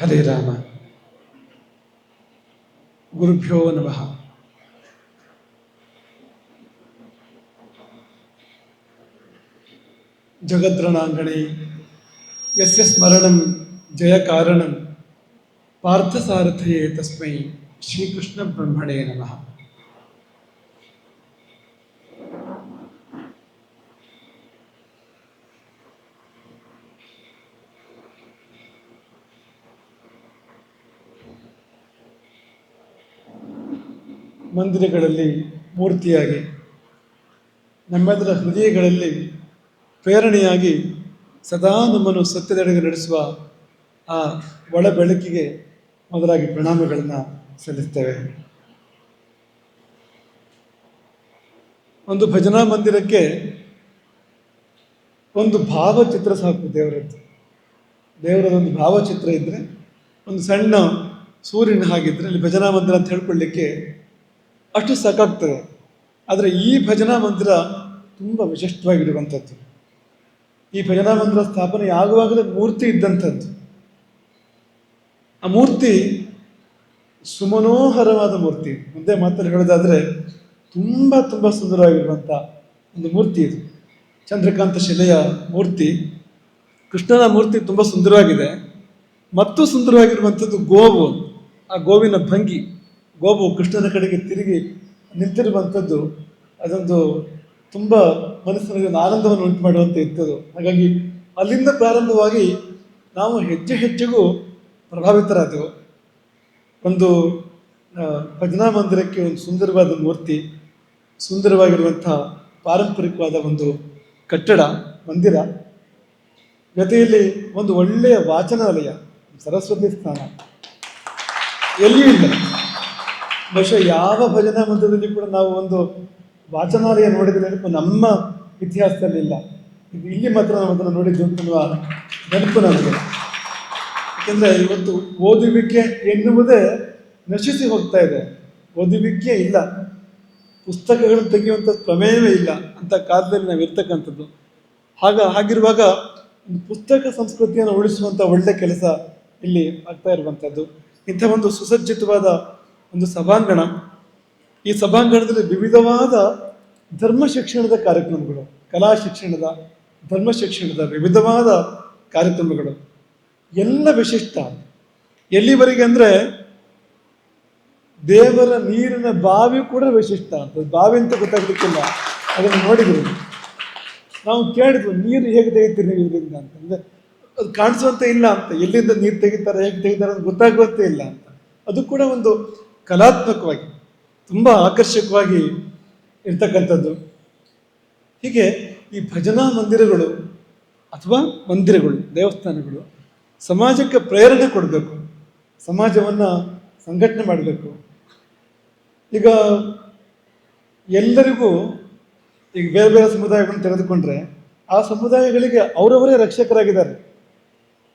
हरे राम। गुरुभ्यो नम। जगद्रणांगणे यस्य स्मरणं जयकारणं पार्थसारथये तस्मै श्रीकृष्णब्रह्मणे नमः। ಮಂದಿರಗಳಲ್ಲಿ ಮೂರ್ತಿಯಾಗಿ, ನಮ್ಮೆಲ್ಲರ ಹೃದಯಗಳಲ್ಲಿ ಪ್ರೇರಣೆಯಾಗಿ ಸದಾ ನಮ್ಮನ್ನು ಸತ್ಯದೆಡೆಗೆ ನಡೆಸುವ ಆ ಒಳ ಬೆಳಕಿಗೆ ಮೊದಲಾಗಿ ಪ್ರಣಾಮಗಳನ್ನು ಸಲ್ಲಿಸ್ತೇವೆ. ಒಂದು ಭಜನಾ ಮಂದಿರಕ್ಕೆ ಒಂದು ಭಾವಚಿತ್ರ ಸಾಕು ದೇವರದ್ದು. ದೇವರದೊಂದು ಭಾವಚಿತ್ರ ಇದ್ದರೆ ಒಂದು ಸಣ್ಣ ಸೂರ್ಯನ ಹಾಗಿದ್ದರೆ ಅಲ್ಲಿ ಭಜನಾ ಮಂದಿರ ಅಂತ ಹೇಳ್ಕೊಳ್ಳಿಕ್ಕೆ ಅಷ್ಟು ಸಾಕಾಗ್ತದೆ. ಆದರೆ ಈ ಭಜನಾ ಮಂದಿರ ತುಂಬ ವಿಶಿಷ್ಟವಾಗಿರುವಂಥದ್ದು. ಈ ಭಜನಾ ಮಂದಿರ ಸ್ಥಾಪನೆ ಆಗುವಾಗಲೇ ಮೂರ್ತಿ ಇದ್ದಂಥದ್ದು. ಆ ಮೂರ್ತಿ ಸುಮನೋಹರವಾದ ಮೂರ್ತಿ. ಮುಂದೆ ಮಾತಲ್ಲಿ ಹೇಳೋದಾದರೆ ತುಂಬ ತುಂಬ ಸುಂದರವಾಗಿರುವಂಥ ಒಂದು ಮೂರ್ತಿ ಇದು. ಚಂದ್ರಕಾಂತ ಶಿಲೆಯ ಮೂರ್ತಿ. ಕೃಷ್ಣನ ಮೂರ್ತಿ ತುಂಬ ಸುಂದರವಾಗಿದೆ. ಮತ್ತು ಸುಂದರವಾಗಿರುವಂಥದ್ದು ಗೋವು. ಆ ಗೋವಿನ ಭಂಗಿ. ಗೋವು ಕೃಷ್ಣನ ಕಡೆಗೆ ತಿರುಗಿ ನಿಂತಿರುವಂಥದ್ದು ಅದೊಂದು ತುಂಬ ಮನಸ್ಸಿನಲ್ಲಿ ಒಂದು ಆನಂದವನ್ನು ಉಂಟು ಮಾಡುವಂಥ ಇತ್ತದು ಹಾಗಾಗಿ ಅಲ್ಲಿಂದ ಪ್ರಾರಂಭವಾಗಿ ನಾವು ಹೆಜ್ಜೆ ಹೆಜ್ಜೆಗೂ ಪ್ರಭಾವಿತರಾದೆವು. ಒಂದು ಭಜನಾ ಮಂದಿರಕ್ಕೆ ಒಂದು ಸುಂದರವಾದ ಮೂರ್ತಿ, ಸುಂದರವಾಗಿರುವಂಥ ಪಾರಂಪರಿಕವಾದ ಒಂದು ಕಟ್ಟಡ, ಮಂದಿರ, ಜೊತೆಯಲ್ಲಿ ಒಂದು ಒಳ್ಳೆಯ ವಾಚನಾಲಯ ಸರಸ್ವತಿ ಸ್ಥಾನ. ಎಲ್ಲಿಯೂ ಇಲ್ಲ. ಬಹುಶಃ ಯಾವ ಭಜನಾ ಮಂದಿರದಲ್ಲಿ ಕೂಡ ನಾವು ಒಂದು ವಾಚನಾಲಯ ನೋಡಿದ ನೆನಪು ನಮ್ಮ ಇತಿಹಾಸದಲ್ಲಿ ಇಲ್ಲ. ಇಲ್ಲಿ ಮಾತ್ರ ನಾವು ಅದನ್ನು ನೋಡಿದ್ದು ಅಂತನ್ನುವ ನೆನಪು ನನಗೆ ಯಾಕೆಂದ್ರೆ ಇವತ್ತು ಓದುವಿಕೆ ಎನ್ನುವುದೇ ನಶಿಸಿ ಹೋಗ್ತಾ ಇದೆ. ಓದುವಿಕೆ ಇಲ್ಲ. ಪುಸ್ತಕಗಳನ್ನು ತೆಗೆಯುವಂಥ ಪ್ರಮೇಯವೇ ಇಲ್ಲ ಅಂತ ಕಾಲದಲ್ಲಿ ನಾವು ಇರ್ತಕ್ಕಂಥದ್ದು. ಹಾಗ, ಹಾಗಿರುವಾಗ ಪುಸ್ತಕ ಸಂಸ್ಕೃತಿಯನ್ನು ಉಳಿಸುವಂಥ ಒಳ್ಳೆ ಕೆಲಸ ಇಲ್ಲಿ ಆಗ್ತಾ ಇರುವಂಥದ್ದು ಇಂಥ ಒಂದು ಸುಸಜ್ಜಿತವಾದ ಒಂದು ಸಭಾಂಗಣ. ಈ ಸಭಾಂಗಣದಲ್ಲಿ ವಿವಿಧವಾದ ಧರ್ಮ ಶಿಕ್ಷಣದ ಕಾರ್ಯಕ್ರಮಗಳು, ಕಲಾ ಶಿಕ್ಷಣದ, ಧರ್ಮ ಶಿಕ್ಷಣದ ವಿವಿಧವಾದ ಕಾರ್ಯಕ್ರಮಗಳು. ಎಲ್ಲ ವಿಶಿಷ್ಟ. ಎಲ್ಲಿವರೆಗೆ ಅಂದರೆ ದೇವರ ನೀರಿನ ಬಾವಿ ಕೂಡ ವಿಶಿಷ್ಟ. ಅಂತ ಬಾವಿ ಅಂತ ಗೊತ್ತಾಗ್ಲಿಕ್ಕಿಲ್ಲ. ಅದನ್ನು ನೋಡಿದ್ರು ನಾವು ಕೇಳಿದ್ವು, ನೀರು ಹೇಗೆ ತೆಗಿತೀರಿ ಅಂತ. ಅಂದ್ರೆ ಅದು ಕಾಣಿಸುವಂತೆ ಇಲ್ಲ ಅಂತ. ಎಲ್ಲಿಂದ ನೀರು ತೆಗಿತಾರೆ ಹೇಗೆ ತೆಗಿತಾರೆ ಅಂತ ಗೊತ್ತಾಗುವಂತೆ ಇಲ್ಲ ಅಂತ. ಅದು ಕೂಡ ಒಂದು ಕಲಾತ್ಮಕವಾಗಿ, ತುಂಬ ಆಕರ್ಷಕವಾಗಿ ಇರ್ತಕ್ಕಂಥದ್ದು. ಹೀಗೆ ಈ ಭಜನಾ ಮಂದಿರಗಳು ಅಥವಾ ಮಂದಿರಗಳು, ದೇವಸ್ಥಾನಗಳು ಸಮಾಜಕ್ಕೆ ಪ್ರೇರಣೆ ಕೊಡಬೇಕು, ಸಮಾಜವನ್ನು ಸಂಘಟನೆ ಮಾಡಬೇಕು. ಈಗ ಎಲ್ಲರಿಗೂ ಈಗ ಬೇರೆ ಬೇರೆ ಸಮುದಾಯಗಳನ್ನು ತೆಗೆದುಕೊಂಡ್ರೆ, ಆ ಸಮುದಾಯಗಳಿಗೆ ಅವರವರೇ ರಕ್ಷಕರಾಗಿದ್ದಾರೆ.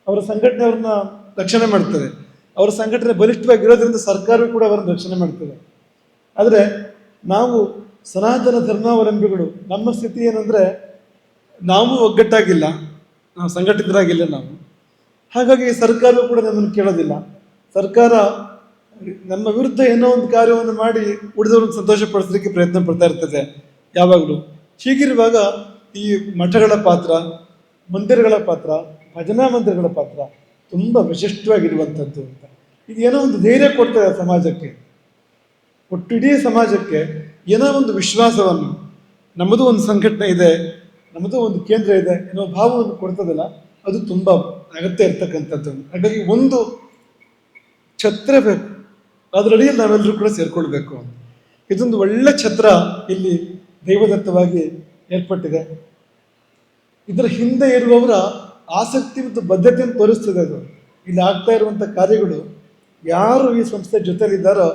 ಅವರ ಸಂಘಟನೆ ಅವ್ರನ್ನ ರಕ್ಷಣೆ ಮಾಡ್ತದೆ ಅವರ ಸಂಘಟನೆ ಬಲಿಷ್ಠವಾಗಿರೋದ್ರಿಂದ ಸರ್ಕಾರವೂ ಕೂಡ ಅವರನ್ನು ರಕ್ಷಣೆ ಮಾಡ್ತದೆ. ಆದರೆ ನಾವು ಸನಾತನ ಧರ್ಮಾವಲಂಬಿಗಳು, ನಮ್ಮ ಸ್ಥಿತಿ ಏನಂದರೆ ನಾವು ಒಗ್ಗಟ್ಟಾಗಿಲ್ಲ, ನಾವು ಸಂಘಟಿತರಾಗಿಲ್ಲ ನಾವು. ಹಾಗಾಗಿ ಸರ್ಕಾರವು ಕೂಡ ನಮ್ಮನ್ನು ಕೇಳೋದಿಲ್ಲ. ಸರ್ಕಾರ ನಮ್ಮ ವಿರುದ್ಧ ಏನೋ ಒಂದು ಕಾರ್ಯವನ್ನು ಮಾಡಿ ಉಳಿದವ್ರನ್ನ ಸಂತೋಷಪಡಿಸಲಿಕ್ಕೆ ಪ್ರಯತ್ನ ಪಡ್ತಾ ಇರ್ತದೆ ಯಾವಾಗಲೂ. ಹೀಗಿರುವಾಗ ಈ ಮಠಗಳ ಪಾತ್ರ, ಮಂದಿರಗಳ ಪಾತ್ರ, ಭಜನಾ ಮಂದಿರಗಳ ಪಾತ್ರ ತುಂಬ ವಿಶಿಷ್ಟವಾಗಿರುವಂಥದ್ದು ಅಂತ. ಇದು ಏನೋ ಒಂದು ಧೈರ್ಯ ಕೊಡ್ತದೆ ಸಮಾಜಕ್ಕೆ. ಒಟ್ಟು ಇಡೀ ಸಮಾಜಕ್ಕೆ ಏನೋ ಒಂದು ವಿಶ್ವಾಸವನ್ನು, ನಮ್ಮದು ಒಂದು ಸಂಘಟನೆ ಇದೆ, ನಮ್ಮದು ಒಂದು ಕೇಂದ್ರ ಇದೆ ಅನ್ನೋ ಭಾವವನ್ನು ಕೊಡ್ತದಲ್ಲ, ಅದು ತುಂಬ ಅಗತ್ಯ ಇರ್ತಕ್ಕಂಥದ್ದು. ಹಾಗಾಗಿ ಒಂದು ಛತ್ರ ಬೇಕು. ಅದರಡಿಯಲ್ಲಿ ನಾವೆಲ್ಲರೂ ಕೂಡ ಸೇರ್ಕೊಳ್ಬೇಕು ಇದೊಂದು ಒಳ್ಳೆ ಛತ್ರ ಇಲ್ಲಿ ದೈವದತ್ತವಾಗಿ ಏರ್ಪಟ್ಟಿದೆ. ಇದರ ಹಿಂದೆ ಇರುವವರ ಆಸಕ್ತಿ ಮತ್ತು ಬದ್ಧತೆಯನ್ನು ತೋರಿಸ್ತದೆ ಅದು. ಇಲ್ಲಿ ಆಗ್ತಾ ಇರುವಂಥ ಕಾರ್ಯಗಳು ಯಾರು ಈ ಸಂಸ್ಥೆ ಜೊತೆಯಲ್ಲಿದ್ದಾರೋ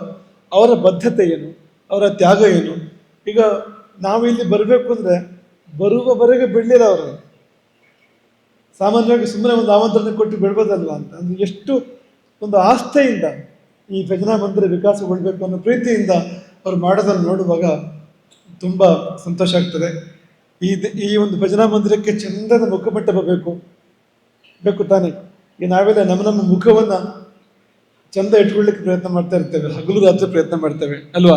ಅವರ ಬದ್ಧತೆ ಏನು, ಅವರ ತ್ಯಾಗ ಏನು? ಈಗ ನಾವು ಇಲ್ಲಿ ಬರಬೇಕು ಅಂದರೆ ಬರುವವರೆಗೆ ಬಿಡಲಿಲ್ಲ ಅವರು. ಸಾಮಾನ್ಯವಾಗಿ ಸುಮ್ಮನೆ ಒಂದು ಆಮಂತ್ರಣ ಕೊಟ್ಟು ಬಿಡ್ಬೋದಲ್ವ ಅಂತ? ಅಂದರೆ ಎಷ್ಟು ಒಂದು ಆಸ್ಥೆಯಿಂದ ಈ ಭಜನಾ ಮಂದಿರ ವಿಕಾಸಗೊಳ್ಬೇಕು ಅನ್ನೋ ಪ್ರೀತಿಯಿಂದ ಅವ್ರು ಮಾಡೋದನ್ನು ನೋಡುವಾಗ ತುಂಬ ಸಂತೋಷ ಆಗ್ತದೆ. ಈ ಈ ಒಂದು ಭಜನಾ ಮಂದಿರಕ್ಕೆ ಚಂದದ ಮುಖಮಟ್ಟ ಬೇಕು. ಬೇಕು ತಾನೆ. ಈ ನಾವೆಲ್ಲ ನಮ್ಮ ನಮ್ಮ ಮುಖವನ್ನು ಚಂದ ಇಟ್ಕೊಳ್ಳಿಕ್ಕೆ ಪ್ರಯತ್ನ ಮಾಡ್ತಾ ಇರ್ತೇವೆ. ಹಗಲು ರಾತ್ರಿ ಪ್ರಯತ್ನ ಮಾಡ್ತೇವೆ, ಅಲ್ವಾ?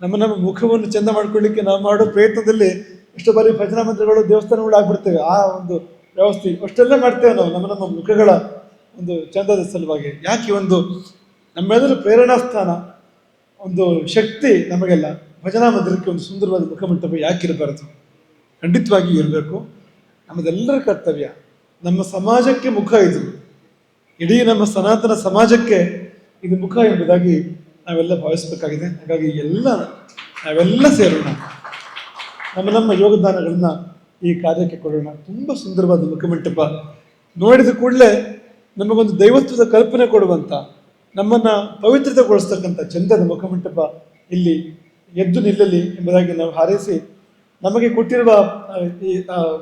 ನಮ್ಮ ನಮ್ಮ ಮುಖವನ್ನು ಚಂದ ಮಾಡ್ಕೊಳ್ಳಿಕ್ಕೆ ನಾವು ಮಾಡೋ ಪ್ರಯತ್ನದಲ್ಲಿ ಎಷ್ಟು ಬಾರಿ ಭಜನಾ ಮಂದಿರಗಳು ದೇವಸ್ಥಾನಗಳು ಆಗ್ಬಿಡ್ತೇವೆ. ಆ ಒಂದು ವ್ಯವಸ್ಥೆ ಅಷ್ಟೆಲ್ಲ ಮಾಡ್ತೇವೆ ನಾವು ನಮ್ಮ ನಮ್ಮ ಮುಖಗಳ ಒಂದು ಚಂದದ ಸಲುವಾಗಿ. ಯಾಕೆ ಒಂದು ನಮ್ಮೆಲ್ಲರ ಪ್ರೇರಣಾ ಸ್ಥಾನ, ಒಂದು ಶಕ್ತಿ ನಮಗೆಲ್ಲ ಭಜನಾ ಮಂದಿರಕ್ಕೆ ಒಂದು ಸುಂದರವಾದ ಮುಖಮಂಟಪ ಯಾಕಿರಬಾರದು ಖಂಡಿತವಾಗಿ ಇರಬೇಕು. ನಮ್ಮದೆಲ್ಲರ ಕರ್ತವ್ಯ. ನಮ್ಮ ಸಮಾಜಕ್ಕೆ ಮುಖ ಇದು. ಇಡೀ ನಮ್ಮ ಸನಾತನ ಸಮಾಜಕ್ಕೆ ಇದು ಮುಖ ಎಂಬುದಾಗಿ ನಾವೆಲ್ಲ ಭಾವಿಸಬೇಕಾಗಿದೆ. ಹಾಗಾಗಿ ಎಲ್ಲ, ನಾವೆಲ್ಲ ಸೇರೋಣ. ನಮ್ಮ ನಮ್ಮ ಯೋಗದಾನಗಳನ್ನ ಈ ಕಾರ್ಯಕ್ಕೆ ಕೊಡೋಣ. ತುಂಬ ಸುಂದರವಾದ ಮುಖಮಂಟಪ ನೋಡಿದ ಕೂಡಲೇ ನಮಗೊಂದು ದೈವತ್ವದ ಕಲ್ಪನೆ ಕೊಡುವಂತ, ನಮ್ಮನ್ನ ಪವಿತ್ರತೆಗೊಳಿಸ್ತಕ್ಕಂಥ ಚಂದದ ಮುಖಮಂಟಪ ಇಲ್ಲಿ ಎದ್ದು ನಿಲ್ಲಲಿ ಎಂಬುದಾಗಿ ನಾವು ಹಾರೈಸಿ, ನಮಗೆ ಕೊಟ್ಟಿರುವ ಈ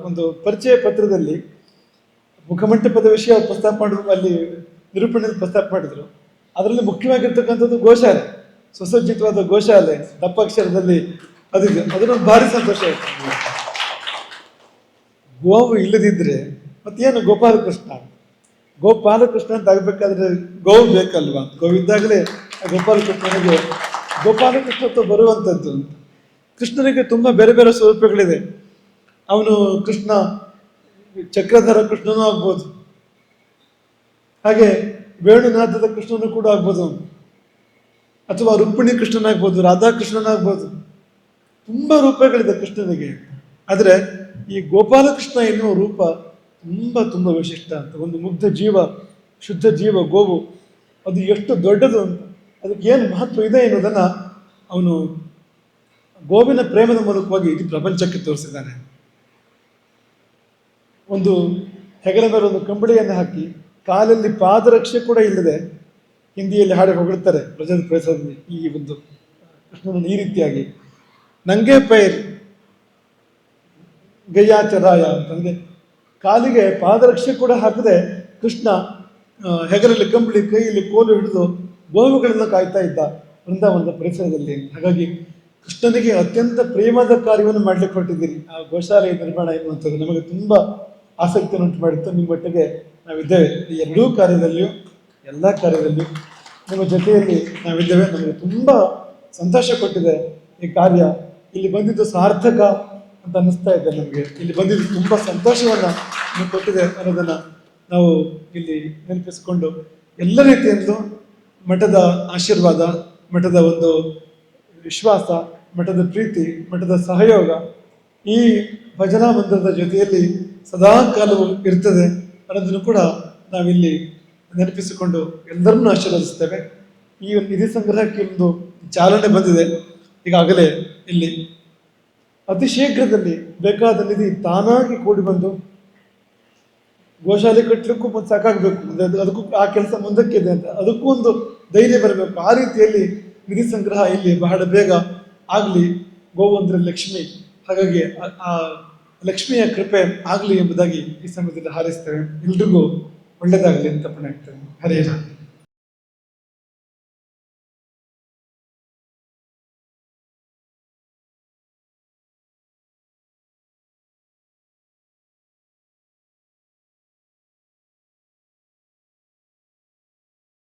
ಒಂದು ಪರಿಚಯ ಪತ್ರದಲ್ಲಿ ಮುಖಮಂಟಪದ ವಿಷಯ ಪ್ರಸ್ತಾಪ ಮಾಡಿದ್ರು, ಅಲ್ಲಿ ನಿರೂಪಣೆಯಲ್ಲಿ ಪ್ರಸ್ತಾಪ ಮಾಡಿದ್ರು. ಅದರಲ್ಲಿ ಮುಖ್ಯವಾಗಿರ್ತಕ್ಕಂಥದ್ದು ಗೋಶಾಲೆ, ಸುಸಜ್ಜಿತವಾದ ಗೋಶಾಲೆ, ದಪ್ಪಾಕ್ಷರದಲ್ಲಿ ಅದಿದೆ ಅದನ್ನೊಂದು ಭಾರಿ ಸಂತೋಷ ಆಯ್ತು. ಗೋವು ಇಲ್ಲದಿದ್ರೆ, ಮತ್ತೇನು ಗೋಪಾಲಕೃಷ್ಣ? ಗೋಪಾಲಕೃಷ್ಣ ಅಂತ ಆಗಬೇಕಾದ್ರೆ ಗೋವು ಬೇಕಲ್ವಾ? ಗೋವಿದ್ದಾಗಲೇ ಗೋಪಾಲಕೃಷ್ಣನಿಗೆ ಗೋಪಾಲಕೃಷ್ಣತ್ವ ಬರುವಂಥದ್ದು. ಕೃಷ್ಣನಿಗೆ ತುಂಬ ಬೇರೆ ಬೇರೆ ಸ್ವರೂಪಗಳಿದೆ. ಅವನು ಕೃಷ್ಣ ಚಕ್ರಧರ ಕೃಷ್ಣನೂ ಆಗ್ಬೋದು. ಹಾಗೆ ವೇಣುನಾಥದ ಕೃಷ್ಣನು ಕೂಡ ಆಗ್ಬೋದು ಅವನು. ಅಥವಾ ರುಕ್ಮಿಣಿ ಕೃಷ್ಣನಾಗ್ಬೋದು, ರಾಧಾಕೃಷ್ಣನಾಗ್ಬೋದು. ತುಂಬ ರೂಪಗಳಿದೆ ಕೃಷ್ಣನಿಗೆ. ಆದರೆ ಈ ಗೋಪಾಲಕೃಷ್ಣ ಎನ್ನುವ ರೂಪ ತುಂಬ ತುಂಬ ವಿಶಿಷ್ಟ ಅಂತ. ಒಂದು ಮುಗ್ಧ ಜೀವ, ಶುದ್ಧ ಜೀವ, ಗೋವು, ಅದು ಎಷ್ಟು ದೊಡ್ಡದು ಅಂತ. ಅದಕ್ಕೆ ಏನು ಮಹತ್ವ ಇದೆ ಎನ್ನುವುದನ್ನು ಅವನು ಗೋವಿನ ಪ್ರೇಮದ ಮೂಲಕವಾಗಿ ಇಡೀ ಪ್ರಪಂಚಕ್ಕೆ ತೋರಿಸಿದ್ದಾನೆ. ಒಂದು ಹೆಗಲ ಮೇಲೆ ಒಂದು ಕಂಬಳಿಯನ್ನು ಹಾಕಿ ಕಾಲಲ್ಲಿ ಪಾದರಕ್ಷೆ ಕೂಡ ಇಲ್ಲದೆ ಹಿಂದಿಯಲ್ಲಿ ಹಾಡಿ ಹೊಗಳ್ತಾರೆ ಪ್ರಜದ ಪ್ರಸಾದಲ್ಲಿ ಈ ಒಂದು ಕೃಷ್ಣನ ಈ ರೀತಿಯಾಗಿ ನಂಗೆ ಪೈರ್ ಗಯ್ಯಾಚರಾಯ ನನಗೆ ಕಾಲಿಗೆ ಪಾದರಕ್ಷೆ ಕೂಡ ಹಾಕದೆ ಕೃಷ್ಣ ಹೆಗಲಲ್ಲಿ ಕಂಬಳಿ, ಕೈಯಲ್ಲಿ ಕೋಲು ಹಿಡಿದು ಗೋವುಗಳೆಲ್ಲ ಕಾಯ್ತಾ ಇದ್ದ ವೃಂದಾವನದ ಪರಿಸರದಲ್ಲಿ. ಹಾಗಾಗಿ ಕೃಷ್ಣನಿಗೆ ಅತ್ಯಂತ ಪ್ರೇಮದ ಕಾರ್ಯವನ್ನು ಮಾಡಲಿಕ್ಕೆ ಹೊರಟಿದ್ದೀರಿ. ಆ ಗೋಶಾಲೆಯ ನಿರ್ಮಾಣ ಎನ್ನುವಂಥದ್ದು ನಮಗೆ ತುಂಬಾ ಆಸಕ್ತಿಯನ್ನು ಉಂಟು ಮಾಡಿತ್ತು ನಿಮ್ಮ ಒಟ್ಟಿಗೆ ನಾವಿದ್ದೇವೆ. ಈ ಎರಡೂ ಕಾರ್ಯದಲ್ಲಿಯೂ, ಎಲ್ಲ ಕಾರ್ಯದಲ್ಲಿಯೂ ನಿಮ್ಮ ಜೊತೆಯಲ್ಲಿ ನಾವಿದ್ದೇವೆ. ನಮಗೆ ತುಂಬ ಸಂತೋಷ ಕೊಟ್ಟಿದೆ ಈ ಕಾರ್ಯ. ಇಲ್ಲಿ ಬಂದಿದ್ದು ಸಾರ್ಥಕ ಅಂತ ಅನ್ನಿಸ್ತಾ ಇದೆ ನಮಗೆ. ಇಲ್ಲಿ ಬಂದಿದ್ದು ತುಂಬ ಸಂತೋಷವನ್ನು ನಿಮಗೆ ಕೊಟ್ಟಿದೆ ಅನ್ನೋದನ್ನು ನಾವು ಇಲ್ಲಿ ನೆನಪಿಸಿಕೊಂಡು ಎಲ್ಲ ರೀತಿಯಿಂದಲೂ ಮಠದ ಆಶೀರ್ವಾದ, ಮಠದ ಒಂದು ವಿಶ್ವಾಸ, ಮಠದ ಪ್ರೀತಿ, ಮಠದ ಸಹಯೋಗ ಈ ಭಜನಾ ಮಂದಿರದ ಜೊತೆಯಲ್ಲಿ ಸದಾ ಕಾಲವು ಇರ್ತದೆ ಅನ್ನೋದನ್ನು ಕೂಡ ನಾವಿಲ್ಲಿ ನೆನಪಿಸಿಕೊಂಡು ಎಲ್ಲರನ್ನೂ ಆಶೀರ್ವದಿಸ್ತೇವೆ ಈ ನಿಧಿ ಸಂಗ್ರಹಕ್ಕೆ ಒಂದು ಚಾಲನೆ ಬಂದಿದೆ. ಈಗಾಗಲೇ ಇಲ್ಲಿ ಅತಿ ಶೀಘ್ರದಲ್ಲಿ ಬೇಕಾದ ನಿಧಿ ತಾನಾಗಿ ಕೂಡಿ ಬಂದು ಗೋಶಾಲೆ ಕಟ್ಟಲಿಕ್ಕೂ ಮತ್ತು ಸಾಕಾಗಬೇಕು. ಅದಕ್ಕೂ ಆ ಕೆಲಸ ಮುಂದಕ್ಕೆ ಇದೆ ಅಂತ. ಅದಕ್ಕೂ ಒಂದು ಧೈರ್ಯ ಬರಬೇಕು. ಆ ರೀತಿಯಲ್ಲಿ ನಿಧಿ ಸಂಗ್ರಹ ಇಲ್ಲಿ ಬಹಳ ಬೇಗ ಆಗಲಿ. ಗೋವಂದ್ರ ಲಕ್ಷ್ಮಿ ಹಾಗಾಗಿ ಆ ಲಕ್ಷ್ಮಿಯ ಕೃಪೆ ಆಗಲಿ ಎಂಬುದಾಗಿ ಈ ಸಮಯದಲ್ಲಿ ಹಾರೈಸ್ತೇವೆ. ಎಲ್ರಿಗೂ ಒಳ್ಳೆಯದಾಗಲಿ ಅಂತ ಪಣ ಆಗ್ತೇವೆ ಹರೇ